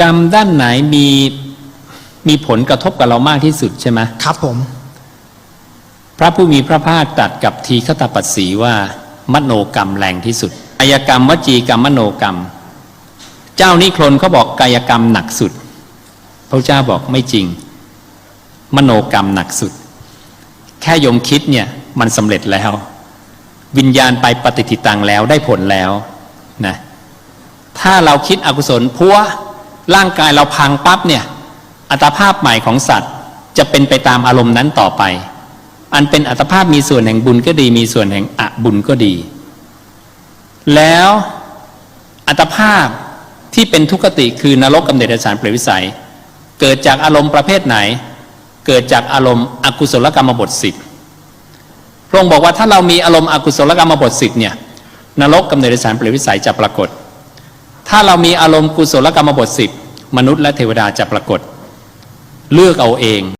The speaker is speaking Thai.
กรรมด้านไหนมีมีผลกระทบกับเรามากที่สุดใช่ไหมครับผม พระผู้มีพระภาคตรัสกับทีฆตปัสสีว่า มโนกรรมแรงที่สุดกายกรรมวจีกรรมมโนกรรม เจ้านิครนเขาบอกกายกรรมหนักสุด พระเจ้าบอกไม่จริง มโนกรรมหนักสุด แค่ยมคิดเนี่ยมันสำเร็จแล้ว วิญญาณไปปฏิทิตังแล้วได้ผลแล้วนะถ้าเราคิดอกุศลพัว ร่างกายเราพังปั๊บเนี่ยอัตภาพใหม่ของสัตว์จะเป็นไปตามอารมณ์นั้นต่อไป อันเป็นอัตภาพมีส่วนแห่งบุญก็ดีมีส่วนแห่งอบุญก็ดี แล้วอัตภาพที่เป็นทุกขติคือนรกกำเนิดสารเปรตวิสัย เกิดจากอารมณ์ประเภทไหน เกิดจากอารมณ์อกุศลกรรมบทสิบพระองค์บอกว่าถ้าเรามีอารมณ์อกุศลกรรมบทสิบเนี่ยนรกกำเนิดสารเปรตวิสัยจะปรากฏ ถ้าเรามีอารมณ์กุศลกรรมบทสิบมนุษย์และเทวดาจะปรากฏ เลือกเอาเอง